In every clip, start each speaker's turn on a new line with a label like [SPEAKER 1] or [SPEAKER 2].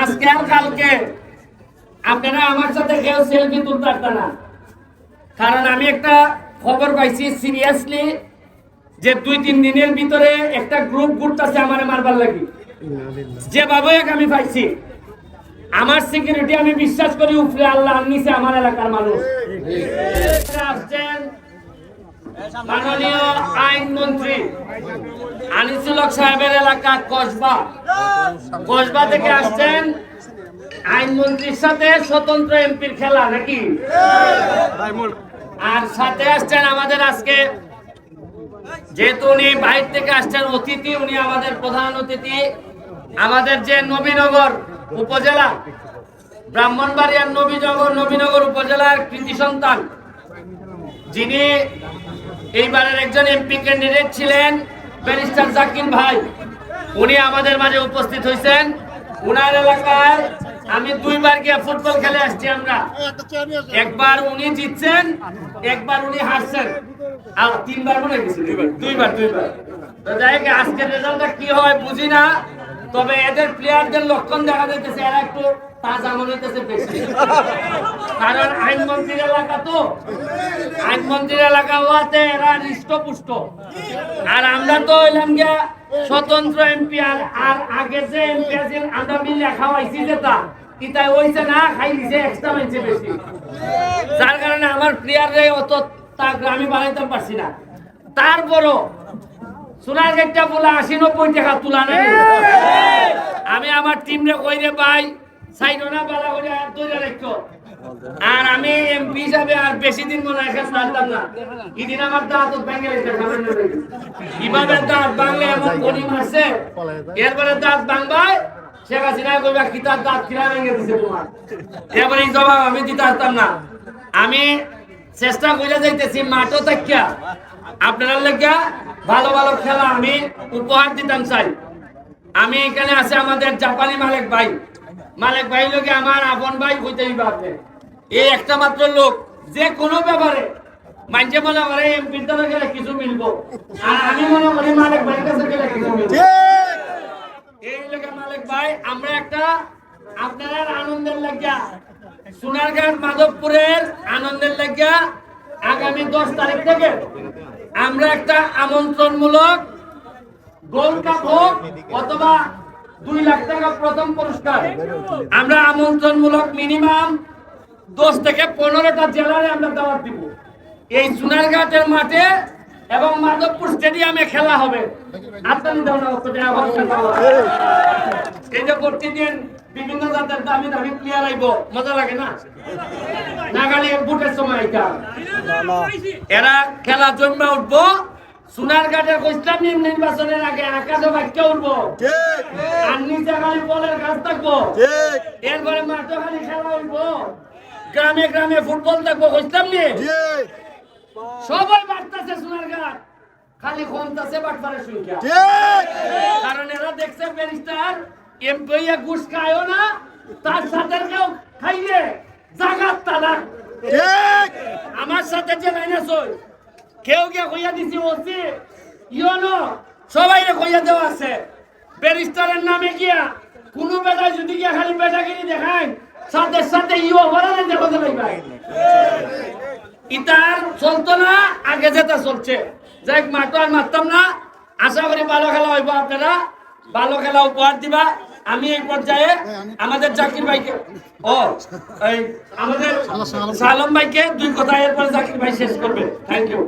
[SPEAKER 1] আজকে আর কালকে। আপনারা আমার সাথে কেউ সেলফি তুলতে পারতেন না। কারণ আমি একটা খবর পাইছি সিরিয়াসলি যে দুই তিন দিনের ভিতরে একটা গ্রুপ ঘুরতেছে আমার মারবার লাগি। যেভাবে আমি পাইছি আমার সিকিউরিটি আমি বিশ্বাস করি উপরে আল্লাহ নিচে আমার এলাকার মানুষ। আসছেন মাননীয় আইনমন্ত্রী আনিসুল সাহেবের এলাকা কসবা। কসবা থেকে আসছেন আইনমন্ত্রীর সাথে স্বতন্ত্র এমপির খেলা নাকি? আর সাথে আসছেন আমাদের আজকে যেহেতু উনি বাইরে থেকে আসছেন, অতিথি, উনি আমাদের প্রধান অতিথি। আমাদের যে নবীনগর উপজেলা, ব্রাহ্মণবাড়িয়ার নবীনগর নবীনগর উপজেলার কৃতি সন্তান, যিনি এইবারের একজন এমপি ক্যান্ডিডেট ছিলেন ব্যারিস্টার জাকির ভাই। উনি আমাদের মাঝে উপস্থিত হয়েছেন। উনার এলাকায় আমি দুইবার গিয়ে ফুটবল খেলে আসছি আমরা। একবার উনি জিতছেন, একবার উনি হারছেন। আর তিনবার মনে গেছে দুইবার। দুইবার তো যাই আজকের রেজাল্টটা কি হয় বুঝি না। তবে এদের প্লেয়ারদের লক্ষণ দেখা যাইতেছে, এরা একটু তাজা মনে হইতেছে বেশি। কারণ আইনমন্ত্রীর এলাকা তো। আইনমন্ত্রীর এলাকা এরা হৃষ্টপুষ্ট। আর আমরা তো হইলাম গিয়া স্বতন্ত্র এমপি আর আর আগে যে এমপি আছেন আমরা মিলে খাওয়াইছি যেটা কিতাই হইছে না খাই দিছে এক্সট্রা মাইছে বেশি। যার কারণে আমার প্লেয়াররে অত তা গ্রামে বানাইতে পারছি না। তারপরও সোনার গেটটা বলে আশি, নব্বই টাকা তুলা নেই। আমি আমার টিম রে কই রে ভাই? সাইডনা বালা করে আর দইরা রাখো আর আমি এমপি হিসাবে আর বেশি দিন মনে হয় থাকতাম না। এদিন আমার দাঁত ভেঙে। কীভাবে দাঁত ভাঙলে এমন গনি মারছে এরপরে দাঁত ভাঙবায় শেখ হাসিনা কি তার দাঁত কিরা ভেঙে দিছে তোমার? এরপরে এই জবাব আমি দিতে পারতাম না। আমি চেষ্টা করে যাইতেছি, মাঠও থাকিয়া আপনারা লেগা ভালো ভালো খেলা আমি উপহার দিতাম চাই। আমি এখানে আছে আমাদের জাপানি মালিক ভাই। মালিক ভাই লোকে আমার আপন ভাই হইতেই পারবে এই একটা মাত্র লোক যে কোনো ব্যাপারে। মানছে মনে করে এমপির দ্বারা গেলে কিছু মিলবো। আর আমি মনে করি মালিক ভাইয়ের কাছে গেলে কিছু মিলবো। এই লোকে মালিক ভাই আমরা একটা আপনারা আনন্দের লাগিয়া সোনারঘাট মাধবপুরের আনন্দের লাগিয়া আগামী দশ তারিখ থেকে আমরা একটা আমন্ত্রণমূলক গোল্ড কাপ হোক অথবা দুই লাখ টাকা প্রথম পুরস্কার। আমরা আমন্ত্রণমূলক মিনিমাম দশ থেকে পনেরোটা জেলারে আমরা দাওয়াত দিব। এই সোনারঘাটের মাঠে এবং মাধবপুর স্টেডিয়ামে খেলা হবে? এই যে প্রতিদিন বিভিন্ন জাতের দামি দামি প্লেয়ার আইব মজা লাগে না? নাগালি বুটের সময় এটা। এরা খেলা জন্মে উঠবো নির্বাচনের আগে আকাশে বাক্য উঠবো। আর নিচে খালি বলের কাজ থাকব। এরপরে মাঠে খালি খেলা উঠবো গ্রামে গ্রামে ফুটবল থাকব ইসলাম নিয়ে সবাই বাড়তেছে সোনারঘাট খালি কমতেছে বাটপারের সংখ্যা। কারণ এরা দেখছে ব্যারিস্টার এমপি ঘুষ খায়ও না তার সাথে কেউ খাইলে জাগাত তারা আমার সাথে যে লাইনাস কেউ কে কইয়া দিছি ওসি ইয়নো সবাই রে কইয়া দেওয়া আছে। ব্যারিস্টারের নামে গিয়া কোন বেলায় যদি গিয়া খালি বেটাগিরি দেখায় সাথে সাথে ইও হরানে দেখো ভাই ইতার চলতো না, আগে যেটা চলছে। যাই মাঠও আর মারতাম না। আশা করি ভালো খেলা হইব আপনারা। ভালো খেলা উপহার দিবা। আমি এই পর্যায়ে আমাদের জাকির ভাইকে, ও, এই আমাদের সালম ভাইকে দুই কথা এরপরে জাকির ভাই শেষ করবে। থ্যাংক ইউ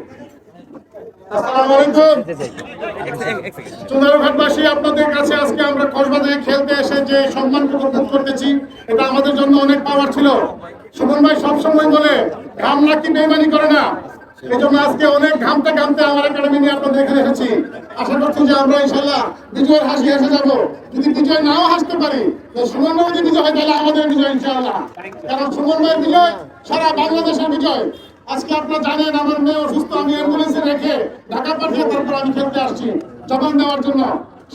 [SPEAKER 2] আপনাদের কাছে আজকে আমরা খেলতে করতেছি, এটা আমাদের জন্য অনেক পাওয়ার ছিল। সুমন ভাই সবসময় বলে ঘাম নাকি বেমানি করে না? এই আজকে অনেক ঘামতে ঘামতে আমার একাডেমি নিয়ে আপনাদের এখানে এসেছি। আশা করছি যে আমরা ইনশাল্লাহ বিজয়ের হাসি হেসে যাব। যদি বিজয় নাও হাসতে পারি, তো সুমন ভাই যদি বিজয় হয়, তাহলে আমাদের বিজয় ইনশাল্লাহ কারণ সুমন ভাইয়ের বিজয়, সারা বাংলাদেশের বিজয়। আজকে আপনারা জানেন, আমার মেয়ে অসুস্থ, আমি অ্যাম্বুলেন্সে রেখে ঢাকা পাঠিয়ে তারপর আমি খেলতে আসছি জবান দেওয়ার জন্য।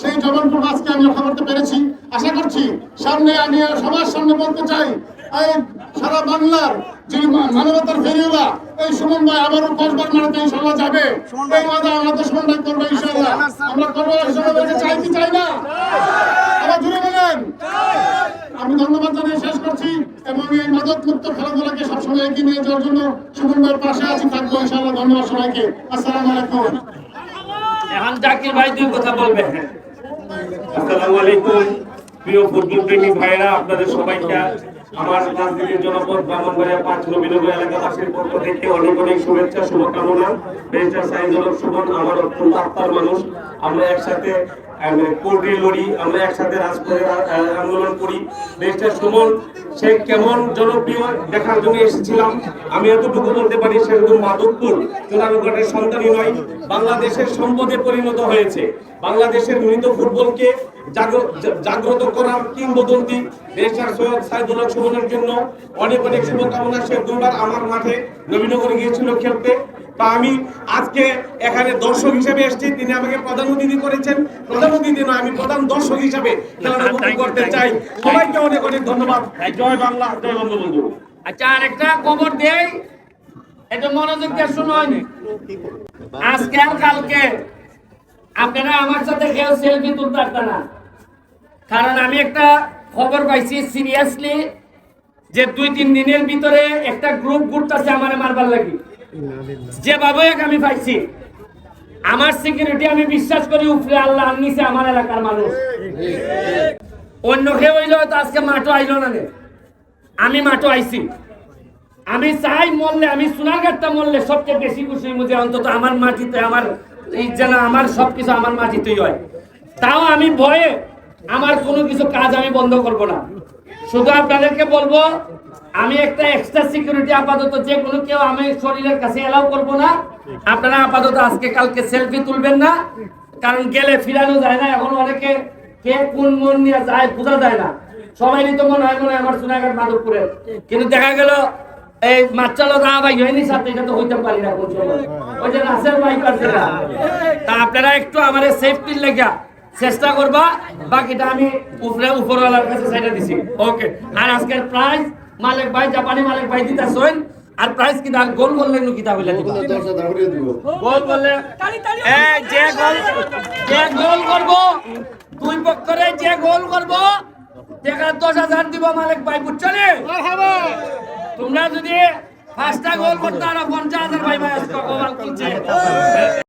[SPEAKER 2] সেই জবানপুর আজকে আমি রক্ষা করতে পেরেছি। আশা করছি সামনে আমি আর সবার সামনে বলতে চাই সারা বাংলার যে মানবতার ফেরিওলা এই সুমন ভাই আবারও কসবার মারাতে ইনশাল্লাহ যাবে। এই ওয়াদা আমাদের সুমন ভাই করবে ইনশাল্লাহ আমরা করব চাই কি চাই না। আবার বলেন। আমি ধন্যবাদ জানিয়ে শেষ করছি এবং এই মাদক মুক্ত খেলাধুলাকে সবসময় এগিয়ে নিয়ে যাওয়ার জন্য সুমন ভাইয়ের পাশে আছি থাকব ইনশাআল্লাহ। ধন্যবাদ সবাইকে। আসসালামু আলাইকুম।
[SPEAKER 1] এখন জাকির ভাই দুই কথা বলবে
[SPEAKER 3] আসসালামু আলাইকুম। প্রিয় ফুটবল প্রেমী ভাইরা আপনাদের সবাইকে আমার রাজনীতির জনপদ ব্রাহ্মণবাড়িয়া পাঁচ নবীনগর এলাকাবাসীর পক্ষ থেকে অনেক অনেক শুভেচ্ছা, শুভকামনা। সুমন, আমার অত্যন্ত আত্মার মানুষ। আমরা একসাথে কোর্টে লড়ি আমরা একসাথে রাজপথে আন্দোলন করি। সুমন, সে কেমন জনপ্রিয় দেখার জন্য এসেছিলাম। আমি এতটুকু বলতে পারি, সে শুধু মাধবপুর সন্তানই নয়, বাংলাদেশের সম্পদে পরিণত হয়েছে। বাংলাদেশের মৃত ফুটবলকে জাগ্র- জাগ্রত করার কিংবদন্তি রেশার সৈয়দ সাইদুল সুমনের জন্য অনেক অনেক শুভকামনা। সে দুবার আমার মাঠে নবীনগরে গিয়েছিল খেলতে। তা আমি আজকে এখানে দর্শক হিসেবে এসেছি তিনি আমাকে প্রধান অতিথি করেছেন। প্রধান অতিথি নয় আমি প্রধান দর্শক হিসেবে খেলাটা উপভোগ করতে চাই। সবাইকে অনেক অনেক ধন্যবাদ। জয় বাংলা জয় বঙ্গবন্ধু।
[SPEAKER 1] আচ্ছা আরেকটা খবর দেই। এটা মনোযোগ দিয়ে শুনুন। আজকে আর কালকে আপনারা আমার সাথে কেউ সেলফি তুলতে পারতেন না। কারণ আমি একটা খবর পাইছি সিরিয়াসলি যে দুই তিন দিনের ভিতরে একটা গ্রুপ ঘুরতেছে আমার মারবার লাগি। যেভাবে আমি পাইছি, আমার সিকিউরিটি আমি বিশ্বাস করি উপরে আল্লাহ নিচে আমার এলাকার মানুষ। অন্য কেউ হইলে আজকে মাঠও আইলো না। আমি মাঠও আইছি। আমি চাই মরলে, আমি সোনারঘাটটা মরলে সবচেয়ে বেশি খুশি মুঝে অন্তত আমার মাটিতে আমার এই যেন আমার সবকিছু আমার মাটিতেই হয়। তাও আমি ভয়ে আমার কোনো কিছু কাজ আমি বন্ধ করব না। শুধু আপনাদেরকে বলব আমি একটা এক্সট্রা সিকিউরিটি আপাতত যে কোনো কেউ আমি শরীরের কাছে এলাও করব না, আপনারা আপাতত আজকে কালকে সেলফি তুলবেন না, কারণ গেলে ফিরানো যায় না, এখন অনেকে কে কোন মন নিয়ে যায় বোঝা যায় না। সবাই তো মনে হয় মনে আমার সোনাঘাট মাধবপুরের। কিন্তু দেখা গেল, এই মাচালো দা ভাই হয়নি সাথে, এটা তো হইতে পারি না ওই যে নাসের ভাই পারছে না। তা আপনারা একটু আমার সেফটির লেগা চেষ্টা করবা, বাকিটা আমি উপরে উপরওয়ালার কাছে সাইডে দিছি। ওকে আর আজকের প্রাইস মালিক ভাই জাপানি মালিক ভাই দিতাছেন আর প্রাইস কি দাম গোল করলে নু কিতা হইলা দিবা। গোল করলে এই যে গোল যে গোল করব দুই পক্ষরে যে গোল করব টাকা দশ হাজার দিব মালিক ভাই বুঝছ নি? তোমরা যদি পাঁচটা গোল করতে আরও পঞ্চাশ হাজার ভাই ভাই আজকে গোল কিনছে